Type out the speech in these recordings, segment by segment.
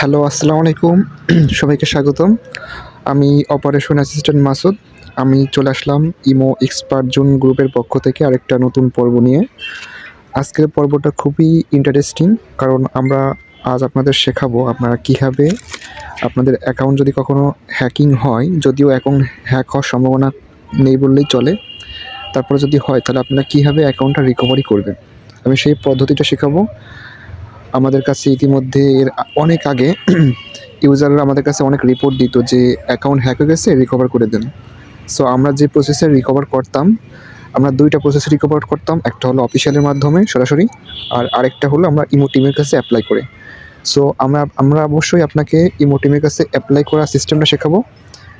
Hello, আসসালামু আলাইকুম। সবাইকে স্বাগতম। আমি অপারেশন অ্যাসিস্ট্যান্ট মাসুদ। আমি চলে আসলাম ইমো এক্সপার্ট জোন গ্রুপের পক্ষ থেকে আরেকটা নতুন পর্ব নিয়ে। আজকের পর্বটা খুবই ইন্টারেস্টিং কারণ আমরা আজ আপনাদের শেখাবো আপনারা কীভাবে আপনাদের অ্যাকাউন্ট যদি কখনো হ্যাকিং হয়, যদিও অ্যাকাউন্ট হ্যাক হওয়ার সম্ভাবনা নেই বললেই চলে, তারপরে যদি হয়, তাহলে আপনারা কীভাবে অ্যাকাউন্টটা রিকভারি করবেন? আমি সেই পদ্ধতিটা শেখাবো। আমাদের কাছে ইতিমধ্যে এর অনেক আগে ইউজাররা আমাদের কাছে অনেক রিপোর্ট দিত যে অ্যাকাউন্ট হ্যাক হয়ে গেছে রিকভার করে দেন। সো আমরা যে প্রসেসে রিকভার করতাম, আমরা দুইটা প্রসেস রিকভার করতাম, একটা হলো অফিসিয়ালের মাধ্যমে সরাসরি, আর আরেকটা হলো আমরা ইমো টিমের কাছে অ্যাপ্লাই করে। সো আমরা আমরা অবশ্যই আপনাকে ইমো টিমের কাছে অ্যাপ্লাই করা সিস্টেমটা শেখাবো,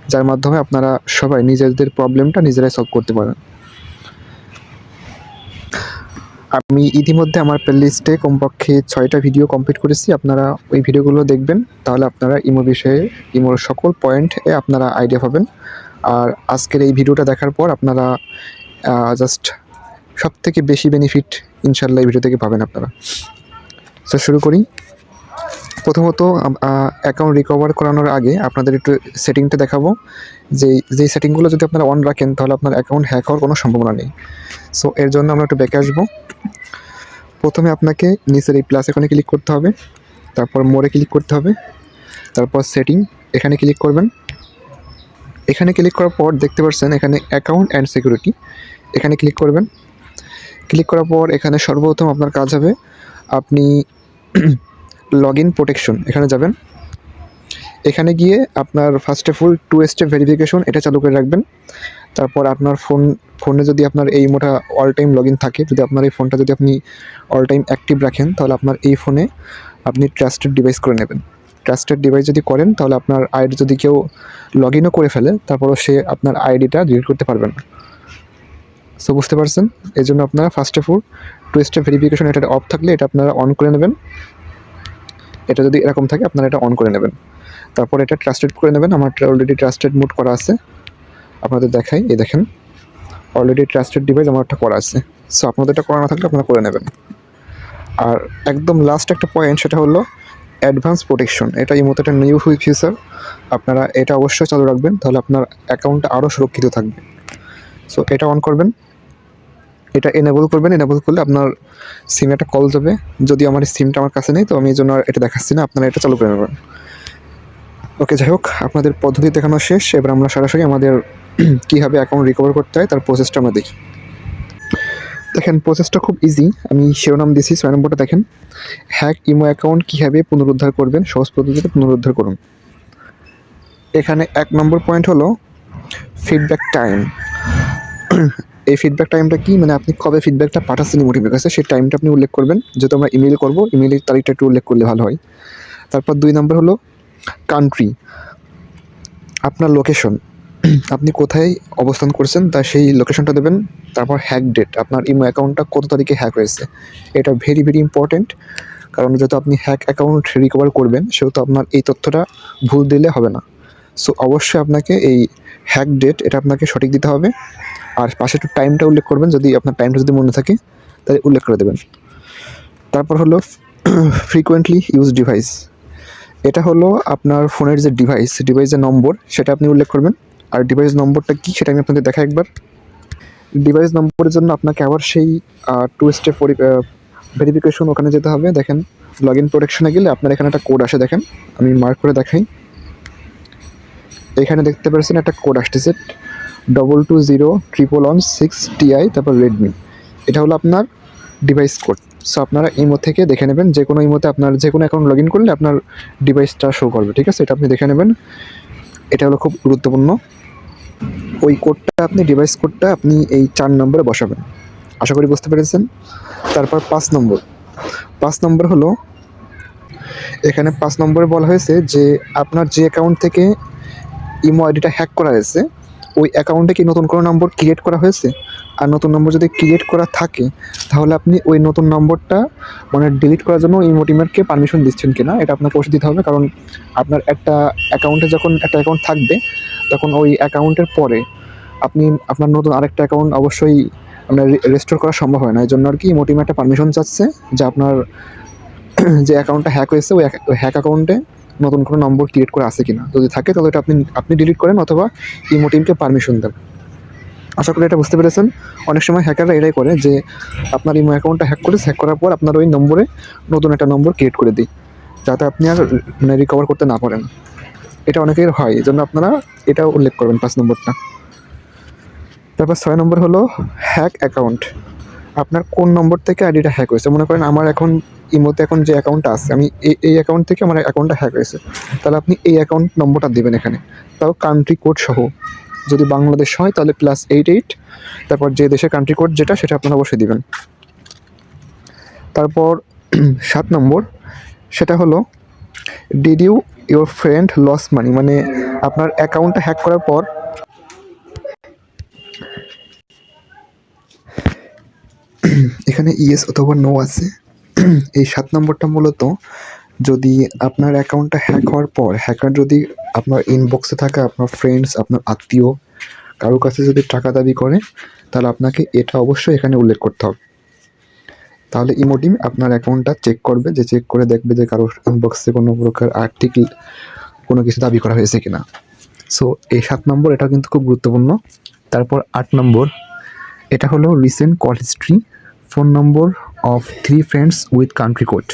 যার মাধ্যমে আপনারা সবাই নিজেদের প্রবলেমটা নিজেরাই সলভ করতে পারেন। আমি ইতিমধ্যে আমার প্লেলিস্টে কমপক্ষে ছয়টা ভিডিও কমপ্লিট করেছি। আপনারা ওই ভিডিওগুলো দেখবেন। তাহলে আপনারা ইমো বিষয়ে, ইমোর সকল পয়েন্টে আপনারা আইডিয়া পাবেন। আর আজকের এই ভিডিওটা দেখার পর আপনারা জাস্ট সব থেকে বেশি বেনিফিট ইনশাল্লাহ এই ভিডিও থেকে পাবেন আপনারা। তো শুরু করি। প্রথমত অ্যাকাউন্ট রিকভার করানোর আগে আপনাদের একটু সেটিংটা দেখাবো। যে যে সেটিংগুলো যদি আপনারা অন রাখেন, তাহলে আপনার অ্যাকাউন্ট হ্যাক হওয়ার কোনো সম্ভাবনা নেই। সো এর জন্য আমরা একটু ব্যাকে আসব। প্রথমে আপনাকে নিচের এই প্লাস এখানে ক্লিক করতে হবে। তারপর মোড়ে ক্লিক করতে হবে। তারপর সেটিং এখানে ক্লিক করবেন। এখানে ক্লিক করার পর দেখতে পাচ্ছেন এখানে অ্যাকাউন্ট অ্যান্ড সিকিউরিটি এখানে ক্লিক করবেন। ক্লিক করার পর এখানে সর্বপ্রথম আপনার কাজ হবে, আপনি লগ ইন প্রোটেকশন এখানে যাবেন। এখানে গিয়ে আপনার first of all two step verification এটা চালু করে রাখবেন। তারপর আপনার ফোন ফোনে যদি আপনার এই মোটা অল টাইম লগ থাকে, যদি আপনার এই ফোনটা যদি আপনি অল টাইম অ্যাক্টিভ রাখেন, তাহলে আপনার এই ফোনে আপনি ট্রাস্টেড ডিভাইস করে নেবেন। ট্রাস্টেড ডিভাইস যদি করেন, তাহলে আপনার আইডি যদি কেউ লগ ইনও করে ফেলে, তারপরও সে আপনার আইডিটা ডিলিট করতে পারবে না। সো বুঝতে পারছেন? এই জন্য আপনারা first of all two step verification এটা অফ থাকলে এটা আপনারা অন করে নেবেন। এটা যদি এরকম থাকে, আপনারা এটা অন করে নেবেন। তারপর এটা ট্রাস্টেড করে নেবেন। আমার অলরেডি ট্রাস্টেড মুড করা আছে। আপনাদের দেখাই, এই দেখেন। অলরেডি ট্রাস্টেড ডিভাইস আমার একটা করা আছে। সো আপনাদের এটা করা না থাকলে আপনারা করে নেবেন। আর একদম লাস্ট একটা পয়েন্ট সেটা হলো অ্যাডভান্স প্রোটেকশন এটা এই মতো একটা নিউ ফিচার আপনারা এটা অবশ্যই চালু রাখবেন, তাহলে আপনার অ্যাকাউন্টটা আরও সুরক্ষিত থাকবে। সো এটা অন করবেন। এটা এনেবল করবেন। এনেবল করলে আপনার সিমে একটা কল যাবে। যদি আমার সিমটা আমার কাছে নেই, তো আমি এই জন্য আর এটা দেখাচ্ছি না। আপনারা এটা চালু করে নেবেন। ওকে যাই হোক, আপনাদের পদ্ধতি দেখানো শেষ। এবার আমরা সরাসরি আমাদের কীভাবে অ্যাকাউন্ট রিকভার করতে হয়, তার প্রসেসটা আমরা দেখি। দেখেন প্রসেসটা খুব ইজি আমি শিরোনাম দিয়েছি, ছয় নম্বরটা দেখেন। হ্যাক ইমো অ্যাকাউন্ট কীভাবে পুনরুদ্ধার করবেন, সহজ পদ্ধতিতে পুনরুদ্ধার করুন। এখানে এক নম্বর পয়েন্ট হলো ফিডব্যাক টাইম এই ফিডব্যাক টাইমটা কি? মানে আপনি কবে ফিডব্যাকটা পাঠাচ্ছেন ইমোটিভের কাছে, সেই টাইমটা আপনি উল্লেখ করবেন। যেহেতু আমরা ইমেল করব ইমেলের তারিখটা একটু উল্লেখ করলে ভালো হয়। তারপর দুই নম্বর হলো কান্ট্রি আপনার লোকেশন আপনি কোথায় অবস্থান করছেন তা সেই লোকেশনটা দেবেন। তারপর হ্যাক ডেট আপনার ইমো অ্যাকাউন্টটা কত তারিখে হ্যাক হয়েছে। এটা ভেরি ভেরি ইম্পর্টেন্ট কারণ যেহেতু আপনি হ্যাক অ্যাকাউন্ট রিকভার করবেন, সেহেতু আপনার এই তথ্যটা ভুল দিলে হবে না। সো অবশ্যই আপনাকে এই হ্যাক ডেট এটা আপনাকে সঠিক দিতে হবে। আর পাশে একটু টাইমটা উল্লেখ করবেন, যদি আপনার টাইমটা যদি মনে থাকে, তাহলে উল্লেখ করে দেবেন। তারপর হলো ফ্রিকোয়েন্টলি ইউজ ডিভাইস এটা হলো আপনার ফোনের যে ডিভাইস ডিভাইসের নম্বর সেটা আপনি উল্লেখ করবেন। আর ডিভাইস নম্বরটা কী সেটা আমি আপনাদের দেখা একবার। ডিভাইস নম্বরের জন্য আপনাকে আবার সেই টু স্টেপ ভেরিফিকেশন ওখানে যেতে হবে। দেখেন লগ ইন প্রোটেকশনে গেলে আপনার এখানে একটা কোড আসে, দেখেন। আমি মার্ক করে দেখাই। এখানে দেখতে পাচ্ছেন একটা কোড আসতেছে double two zero triple one six TI তারপর রেডমি এটা হলো আপনার ডিভাইস কোড সো আপনারা ইমো থেকে দেখে নেবেন, যে কোনো ইমোতে আপনার, যে কোনো অ্যাকাউন্ট লগ ইন করলে আপনার ডিভাইসটা শো করবে, ঠিক আছে? এটা আপনি দেখে নেবেন। এটা হলো খুব গুরুত্বপূর্ণ। ওই কোডটা আপনি ডিভাইস কোডটা আপনি এই চার নম্বরে বসাবেন। আশা করি বুঝতে পেরেছেন? তারপর পাঁচ নম্বর। পাঁচ নম্বর হলো, এখানে পাঁচ নম্বরে বলা হয়েছে যে আপনার যে অ্যাকাউন্ট থেকে ইমো আইডিটা হ্যাক করা হয়েছে, ওই অ্যাকাউন্টে কি নতুন কোনো নম্বর ক্রিয়েট করা হয়েছে? আর নতুন নম্বর যদি ক্রিয়েট করা থাকে, তাহলে আপনি ওই নতুন নম্বরটা মানে ডিলিট করার জন্য ইমো টিমেরকে পারমিশন দিচ্ছেন কিনা, এটা আপনাকে অবশ্যই দিতে হবে। কারণ আপনার একটা অ্যাকাউন্টে যখন একটা অ্যাকাউন্ট থাকবে তখন ওই অ্যাকাউন্টের পরে আপনি আপনার নতুন আরেকটা অ্যাকাউন্ট অবশ্যই আপনার রেস্টোর করা সম্ভব হয় না। এই জন্য আর কি ইমোটিমে একটা পারমিশন চাচ্ছে যে আপনার যে অ্যাকাউন্টটা হ্যাক হয়েছে, ওই হ্যাক অ্যাকাউন্টে নতুন কোনো নম্বর ক্রিয়েট করা আছে কিনা। যদি থাকে, তাহলে এটা আপনি আপনি ডিলিট করেন অথবা ইমো টিমকে পারমিশন দেন। আশা করি এটা বুঝতে পেরেছেন। অনেক সময় হ্যাকাররা এটাই করে যে আপনার ইমো অ্যাকাউন্টটা হ্যাক করে হ্যাক করার পর আপনার ওই নম্বরে নতুন একটা নম্বর ক্রিয়েট করে দিই, যাতে আপনি আর মানে রিকভার করতে না পারেন। এটা অনেকের হয় এই জন্য আপনারা এটা উল্লেখ করবেন পাঁচ নম্বরটা। তারপর ছয় নম্বর হলো হ্যাক অ্যাকাউন্ট আপনার কোন নম্বর থেকে আইডিটা হ্যাক হয়েছে? মনে করেন আমার এখন ইমোতে এখন যে অ্যাকাউন্টটা আছে, আমি এই এই অ্যাকাউন্ট থেকে আমার অ্যাকাউন্টটা হ্যাক হয়েছে। তাহলে আপনি এই অ্যাকাউন্ট নম্বরটা দেবেন এখানে। তাও কান্ট্রি কোড সহ। যদি বাংলাদেশ হয়, তাহলে প্লাস এইট এইট তারপর যে দেশের কান্ট্রি কোড যেটা, সেটা আপনারা অবশ্যই দিবেন। তারপর সাত নম্বর, সেটা হলো did you your friend lose money মানে আপনার অ্যাকাউন্টটা হ্যাক করার পর এখানে ইয়েস অথবা নো আছে। এই সাত নম্বরটা মূলত যদি আপনার অ্যাকাউন্টটা হ্যাক হওয়ার পর হ্যাকার যদি আপনার ইনবক্সে থাকা আপনার ফ্রেন্ডস আপনার আত্মীয়, কারও কাছে যদি টাকা দাবি করে, তাহলে আপনাকে এটা অবশ্যই এখানে উল্লেখ করতে হবে। তাহলে ইমোটিম আপনার অ্যাকাউন্টটা চেক করবে, যে চেক করে দেখবে যে কারও ইনবক্সে কোনো প্রকার আর্থিক কোনো কিছু দাবি করা হয়েছে কিনা। সো এই সাত নম্বর এটা কিন্তু খুব গুরুত্বপূর্ণ। তারপর আট নম্বর, এটা হলো recent call history phone number of three friends with country code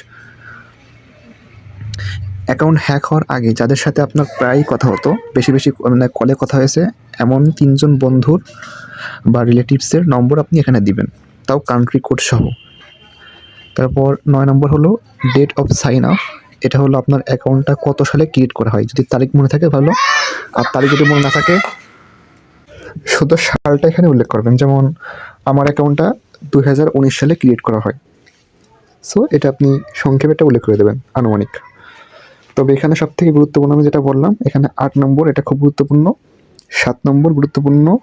account hack হওয়ার আগে যাদের সাথে আপনার প্রায় কথা হতো, বেশি বেশি মানে কলে কথা হয়েছে, এমন তিনজন বন্ধুর বা রিলেটিভসের নম্বর আপনি এখানে দিবেন। তাও কান্ট্রি কোড সহ। তারপর নয় নম্বর হলো ডেট অফ সাইন আপ এটা হলো আপনার অ্যাকাউন্টটা কত সালে ক্রিয়েট করা হয়। যদি তারিখ মনে থাকে ভালো। আর তারিখ যদি মনে না থাকে, শুধু সালটা এখানে উল্লেখ করবেন। যেমন আমার অ্যাকাউন্টটা দু হাজার উনিশ সালে ক্রিয়েট করা হয়। সো এটা আপনি সংক্ষেপে একটা উল্লেখ করে দেবেন, আনুমানিক। তবে এখানে সব থেকে গুরুত্বপূর্ণ আমি যেটা বললাম, এখানে আট নম্বর, এটা খুব গুরুত্বপূর্ণ। সাত নম্বর গুরুত্বপূর্ণ।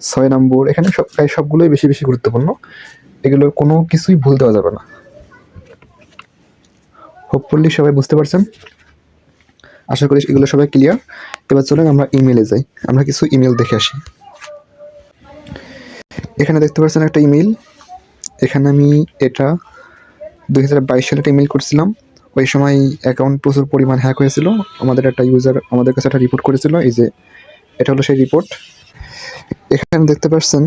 ছয় নম্বর, এখানে সব, প্রায় সবগুলোই বেশি বেশি গুরুত্বপূর্ণ। এগুলো কোনো কিছুই ভুল দেওয়া যাবে না। হোপফুলি সবাই বুঝতে পারছেন। আশা করি এগুলো সবাই ক্লিয়ার এবার চলেন আমরা ইমেলে যাই। আমরা কিছু ইমেল দেখে আসি। এখানে দেখতে পাচ্ছেন একটা ইমেল এখানে আমি এটা দুই হাজার বাইশ সালে একটা ইমেল করছিলাম। ওই সময় অ্যাকাউন্ট প্রচুর পরিমাণ হ্যাক হয়েছিল। আমাদের একটা ইউজার আমাদের কাছে একটা রিপোর্ট করেছিল। এই যে এটা হলো সেই রিপোর্ট এখানে দেখতে পাচ্ছেন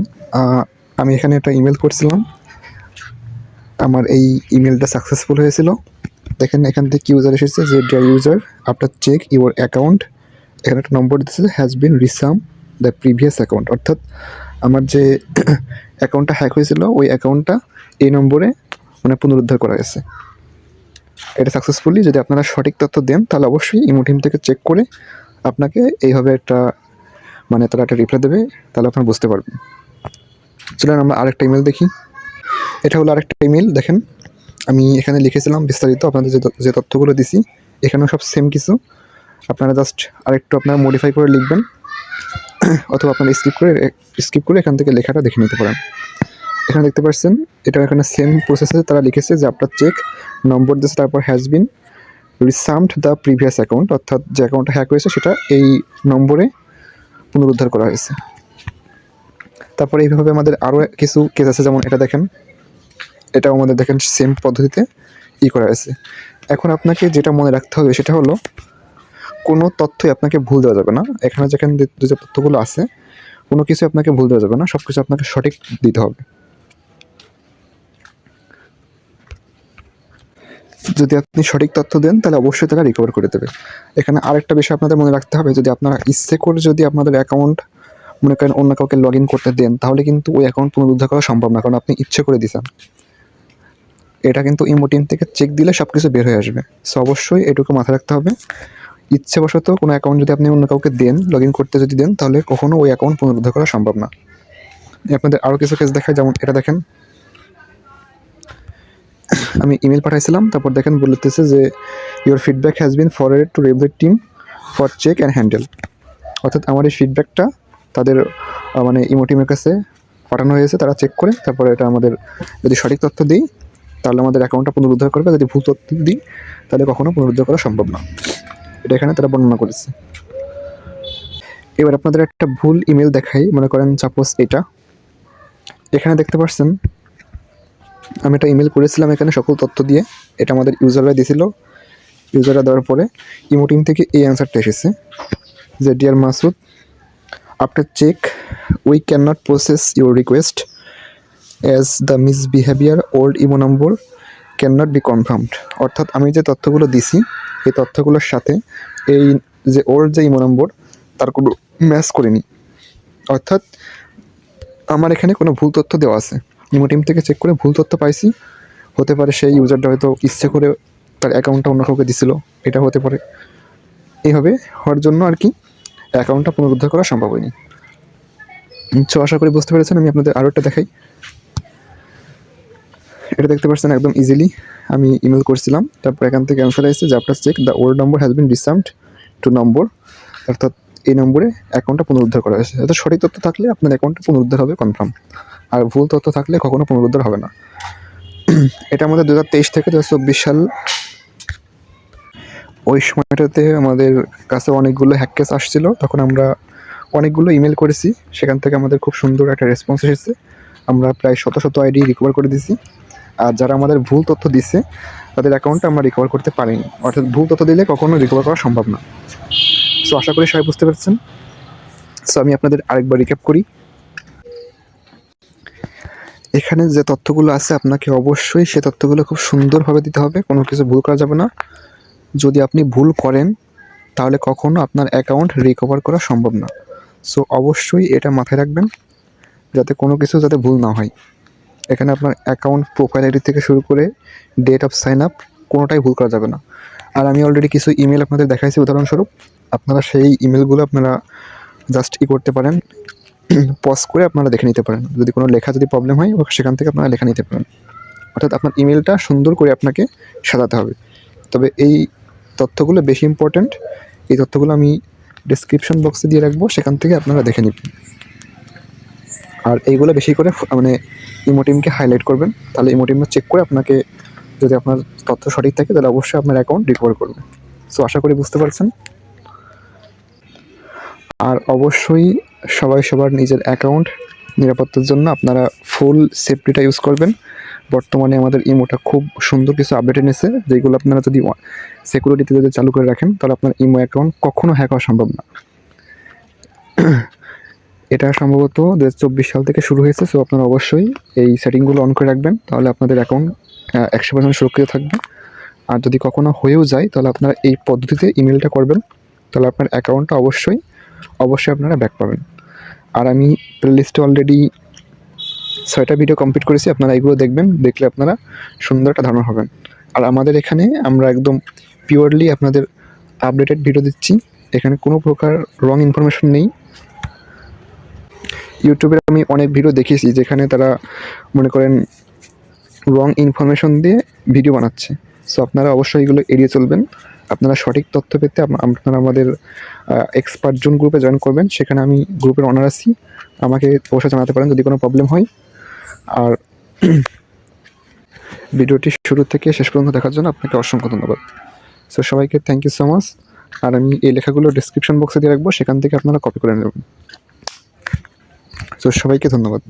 আমি এখানে একটা ইমেল করছিলাম। আমার এই ইমেলটা সাকসেসফুল হয়েছিল। দেখেন এখান থেকে ইউজার এসেছে যে dear user after check your account এখানে একটা নম্বর দিতেছে has been resume the previous account অর্থাৎ আমার যে অ্যাকাউন্টটা হ্যাক হয়েছিল, ওই অ্যাকাউন্টটা এই নম্বরে মানে পুনরুদ্ধার করা গেছে। এটা সাকসেসফুলি যদি আপনারা সঠিক তথ্য দেন, তাহলে অবশ্যই ইমোটিম থেকে চেক করে আপনাকে এইভাবে একটা মানে তারা একটা রিপ্লাই দেবে, তাহলে আপনারা বুঝতে পারবেন। চলেন আমরা আরেকটা ইমেল দেখি। এটা হলো আরেকটা ইমেল দেখেন। আমি এখানে লিখেছিলাম বিস্তারিত আপনাদের যে তথ্যগুলো দিছি, এখানেও সব সেম কিছু। আপনারা জাস্ট আরেকটু আপনারা মডিফাই করে লিখবেন, অথবা আপনারা স্কিপ করে স্কিপ করে এখান থেকে লেখাটা দেখে নিতে পারেন। এখানে দেখতে পাচ্ছেন এটা এখানে সেম প্রসেসে তারা লিখেছে যে আপনার চেক নম্বর দিয়েছে, তারপর has been resumed the previous account অর্থাৎ যে অ্যাকাউন্টটা হ্যাক হয়েছে, সেটা এই নম্বরে পুনরুদ্ধার করা হয়েছে। তারপরে এইভাবে আমাদের আরও কিছু কেস আছে, যেমন এটা দেখেন। এটাও আমাদের দেখেন সেম পদ্ধতিতে ই করা হয়েছে। এখন আপনাকে যেটা মনে রাখতে হবে সেটা হলো, কোনো তথ্যই আপনাকে ভুল দেওয়া যাবে না। এখানে যেখানে যে তথ্যগুলো আছে, কোনো কিছু আপনাকে ভুল দেওয়া যাবে না সব কিছু আপনাকে সঠিক দিতে হবে। যদি আপনি সঠিক তথ্য দেন, তাহলে অবশ্যই তারা রিকভার করে দেবে। এখানে আরেকটা বিষয় আপনাদের মনে রাখতে হবে, যদি আপনারা ইচ্ছে করে যদি আপনাদের অ্যাকাউন্ট মনে করেন অন্য কাউকে লগ ইন করতে দেন, তাহলে কিন্তু ওই অ্যাকাউন্ট পুনরুদ্ধার করা সম্ভব না, কারণ আপনি ইচ্ছে করে দিয়েছেন। এটা কিন্তু ইমোটিন থেকে চেক দিলে সব কিছু বের হয়ে আসবে। সো অবশ্যই এটুকু মাথায় রাখতে হবে। ইচ্ছেবশত কোনো অ্যাকাউন্ট যদি আপনি অন্য কাউকে দেন লগ ইন করতে যদি দেন, তাহলে কখনও ওই অ্যাকাউন্ট পুনরুদ্ধার করা সম্ভব না। আপনাদের আরও কিছু কেস দেখায় যেমন এটা দেখেন। আমি ইমেল পাঠাইছিলাম, তারপর দেখেন বলতেছে যে your feedback has been forwarded to relevant team for check and handle অর্থাৎ আমার এই ফিডব্যাকটা তাদের মানে ইমোটিমের কাছে পাঠানো হয়েছে, তারা চেক করে, তারপরে এটা আমাদের যদি সঠিক তথ্য দিই তাহলে আমাদের অ্যাকাউন্টটা পুনরুদ্ধার করবে। যদি ভুল তথ্য দিই, তাহলে কখনো পুনরুদ্ধার করা সম্ভব না। এটা এখানে তারা বর্ণনা করেছে। এবার আপনাদের একটা ভুল ইমেল দেখাই। মনে করেন সাপোজ এটা। এখানে দেখতে পাচ্ছেন আমি একটা ইমেল করেছিলাম এখানে সকল তথ্য দিয়ে। এটা আমাদের ইউজাররা দিয়েছিল ইউজাররা দেওয়ার পরে ইমো টিম থেকে এই অ্যান্সারটা এসেছে। যে dear Masud after check we can not process your request as the misbehaviour old imo number can not be confirmed অর্থাৎ আমি যে তথ্যগুলো দিছি, এই তথ্যগুলোর সাথে এই যে ওল্ড যে ইমো নম্বর তার কোনো ম্যাচ করিনি। অর্থাৎ আমার এখানে কোনো ভুল তথ্য দেওয়া আছে। ইমো টিম থেকে চেক করে ভুল তথ্য পাইছি। হতে পারে সেই ইউজারটা হয়তো ইচ্ছে করে তার অ্যাকাউন্টটা অন্য কাউকে দিছিল, এটা হতে পারে। এইভাবে হওয়ার জন্য আর কি অ্যাকাউন্টটা পুনরুদ্ধার করা সম্ভব হয়নি। সো আশা করি বুঝতে পেরেছেন, আমি আপনাদের আরও একটা দেখাই। এটা দেখতে পাচ্ছেন একদম ইজিলি আমি ইমেল করছিলাম, তারপর এখান থেকে অ্যান্সার আসছে যে আপনার check the old number has been resumed to number অর্থাৎ এই নম্বরে অ্যাকাউন্টটা পুনরুদ্ধার করা হয়েছে। অর্থাৎ সঠিক তথ্য থাকলে আপনার অ্যাকাউন্টটা পুনরুদ্ধার হবে কনফার্ম আর ভুল তথ্য থাকলে কখনো পুনরুদ্ধার হবে না। এটা আমাদের দু হাজার তেইশ থেকে দু হাজার চব্বিশ সাল। ওই সময়টাতে আমাদের কাছে অনেকগুলো হ্যাক কেস আসছিল। তখন আমরা অনেকগুলো ইমেল করেছি। সেখান থেকে আমাদের খুব সুন্দর একটা রেসপন্স এসেছে। আমরা প্রায় শত শত আইডি রিকভার করে দিয়েছি। আর যারা আমাদের ভুল তথ্য দিচ্ছে তাদের অ্যাকাউন্টটা আমরা রিকভার করতে পারিনি। অর্থাৎ ভুল তথ্য দিলে কখনো রিকভার করা সম্ভব না। সো আশা করি সবাই বুঝতে পারছেন। সো আমি আপনাদের আরেকবার রিক্যাপ করি। এখানে যে তথ্যগুলো আছে, আপনাকে অবশ্যই সে তথ্যগুলো খুব সুন্দরভাবে দিতে হবে। কোনো কিছু ভুল করা যাবে না। যদি আপনি ভুল করেন, তাহলে কখনো আপনার অ্যাকাউন্ট রিকভার করা সম্ভব না। সো অবশ্যই এটা মাথায় রাখবেন, যাতে কোনো কিছু যাতে ভুল না হয়। এখানে আপনার অ্যাকাউন্ট প্রোফাইল আইডি থেকে শুরু করে ডেট অফ সাইন আপ কোনোটাই ভুল করা যাবে না। আর আমি অলরেডি কিছু ইমেল আপনাদের দেখাইছি, উদাহরণস্বরূপ আপনারা সেই ইমেলগুলো আপনারা জাস্ট ই করতে পারেন পজ করে আপনারা দেখে নিতে পারেন। যদি কোনো লেখা যদি প্রবলেম হয়, সেখান থেকে আপনারা লেখা নিতে পারেন। অর্থাৎ আপনার ইমেলটা সুন্দর করে আপনাকে সাজাতে হবে। তবে এই তথ্যগুলো বেশি ইম্পর্ট্যান্ট এই তথ্যগুলো আমি ডিসক্রিপশন বক্সে দিয়ে রাখব, সেখান থেকে আপনারা দেখে নেবেন। আর এইগুলো বেশি করে মানে ইমোটিমকে হাইলাইট করবেন। তাহলে ইমোটিমটা চেক করে আপনাকে যদি আপনার তথ্য সঠিক থাকে, তাহলে অবশ্যই আপনার অ্যাকাউন্ট রিকভার করবে সো আশা করি বুঝতে পারছেন। আর অবশ্যই সবাই সবার নিজের অ্যাকাউন্ট নিরাপত্তার জন্য আপনারা ফুল সেফটিটা ইউজ করবেন। বর্তমানে আমাদের ইমোটা খুব সুন্দর কিছু আপডেট এনেছে, যেগুলো আপনারা যদি সিকিউরিটিতে যদি চালু করে রাখেন, তাহলে আপনার ইমো অ্যাকাউন্ট কখনো হ্যাক হওয়া সম্ভব না। এটা সম্ভবত দু সাল থেকে শুরু হয়েছে সো আপনারা অবশ্যই এই সেটিংগুলো অন করে রাখবেন, তাহলে আপনাদের অ্যাকাউন্ট একশো পার্সেন্ট সুরক্ষিত থাকবে। আর যদি কখনো হয়েও যায়, তাহলে আপনারা এই পদ্ধতিতে ইমেলটা করবেন, তাহলে আপনার অ্যাকাউন্টটা অবশ্যই অবশ্যই আপনারা ব্যাক পাবেন। আর আমি প্লেলিস্টে অলরেডি ছয়টা ভিডিও কমপ্লিট করেছি, আপনারা এগুলো দেখবেন, দেখলে আপনারা সুন্দর একটা ধারণা হবেন। আর আমাদের এখানে আমরা একদম পিওরলি আপনাদের আপডেটেড ভিডিও দিচ্ছি, এখানে কোনো প্রকার রং ইনফরমেশন নেই। ইউটিউবে আমি অনেক ভিডিও দেখেছি যেখানে তারা মনে করেন রং ইনফরমেশন দিয়ে ভিডিও বানাচ্ছে। সো আপনারা অবশ্যই এগুলো এড়িয়ে চলবেন। আপনারা সঠিক তথ্য পেতে আপ- আপনারা আমাদের এক্সপার্ট জোন গ্রুপে জয়েন করবেন। সেখানে আমি গ্রুপের অনার আছি। আমাকে অবশ্যই জানাতে পারেন যদি কোনো প্রবলেম হয়। আর ভিডিওটি শুরু থেকে শেষ পর্যন্ত দেখার জন্য আপনাকে অসংখ্য ধন্যবাদ। সো সবাইকে থ্যাংক ইউ সো মাচ আর আমি এই লেখাগুলো ডিসক্রিপশন বক্সে দিয়ে রাখব। সেখান থেকে আপনারা কপি করে নেবেন। সো সবাইকে ধন্যবাদ।